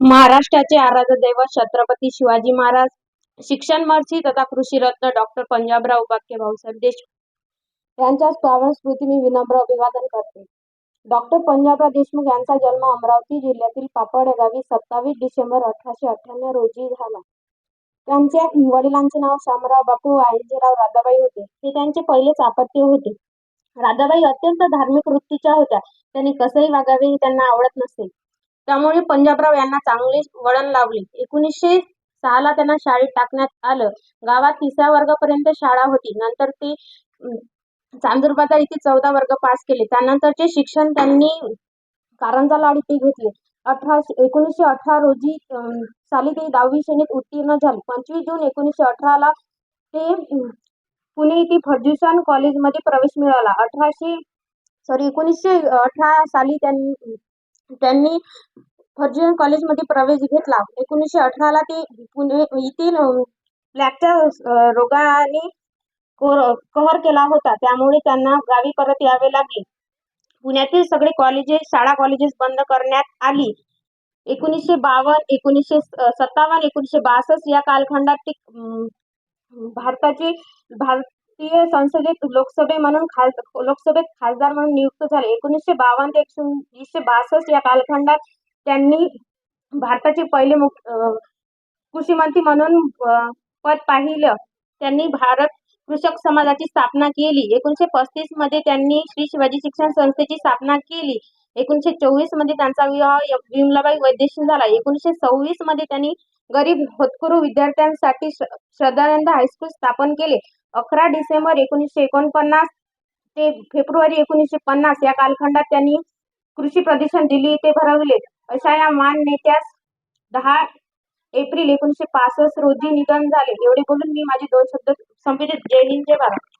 महाराष्ट्राचे आराध्य दैवत छत्रपती शिवाजी महाराज शिक्षणमंत्री तथा कृषीरत्न डॉक्टर पंजाबराव उपाख्य भाऊसाहेब देशमुख. यांच्या पावन स्मृती मी विनम्र अभिवादन करते. डॉक्टर पंजाबराव देशमुख यांचा जन्म अमरावती जिल्ह्यातील पापड या गावी सत्तावीस डिसेंबर अठराशे अठ्ठ्याण्णव रोजी झाला. त्यांच्या वडिलांचे नाव शामराव बापू आयजेराव राधाबाई होते. ते त्यांचे पहिलेच आपत्य होते. राधाबाई अत्यंत धार्मिक वृत्तीच्या होत्या. त्यांनी कसंही वागावे हे त्यांना आवडत नसे. त्यामुळे पंजाबराव यांना चांगले वळण लावले एकोणीसशे सहाला त्यांना शाळेत टाकण्यात आलं. गावात तिसऱ्या वर्गापर्यंत शाळा होती. नंतर ते चांदूरबाजार इथे येथे चौदा वर्ग पास केले. त्यानंतरचे शिक्षण त्यांनी कारंजा लाड इथे घेतले. अठराशे एकोणीसशे अठरा रोजी साली ते दहावी श्रेणीत उत्तीर्ण झाले. पंचवीस जून एकोणीसशे अठराला ते पुणे येथे फर्ग्युसन कॉलेजमध्ये प्रवेश मिळाला अठराशे सॉरी एकोणीसशे अठरा साली त्यांनी त्यांनी फर्ग्युसन कॉलेजमध्ये प्रवेश घेतला. एकोणीसशे अठराला ते पुणे येथील ब्लॅकच्या रोगाने कोर- कहर केला होता. त्यामुळे त्यांना गावी परत यावे लागले. पुण्यातील सगळे कॉलेजेस शाळा कॉलेजेस बंद करण्यात आली. एकोणीसशे बावन्न एकोणीसशे सत्तावन्न एकोणीसशे बासष्ट या कालखंडात ते भारताचे भारत भारतीय संसदेत लोकसभे म्हणून खास लोकसभेत खासदार म्हणून नियुक्त झाले. एकोणीसशे बावन्न ते एकोणीसशे बासष्ट या कालखंडात त्यांनी भारताचे पहिले मुख कृषी मंत्री म्हणून पद पाहिलं. त्यांनी भारत कृषक समाजाची स्थापना केली. एकोणीसशे पस्तीसमध्ये त्यांनी श्री शिवाजी शिक्षण संस्थेची स्थापना केली. एकोणीसशे चोवीसमध्ये त्यांचा विवाह विमलाबाई वैद्यशी झाला. एकोणीसशे सव्वीसमध्ये त्यांनी गरीब होतकरू विद्यार्थ्यांसाठी श्रद्धानंद हायस्कूल स्थापन केले. अकरा डिसेंबर एकोणीसशे एकोणपन्नास ते फेब्रुवारी एकोणीसशे पन्नास या कालखंडात त्यांनी कृषी प्रदर्शन दिल्ली इथे भरवले. अशा या मान नेत्यास दहा एप्रिल एकोणीसशे पासष्ट रोजी निधन झाले. एवढे बोलून मी माझे दोन शब्द संपविले जय हिंद जय भारत.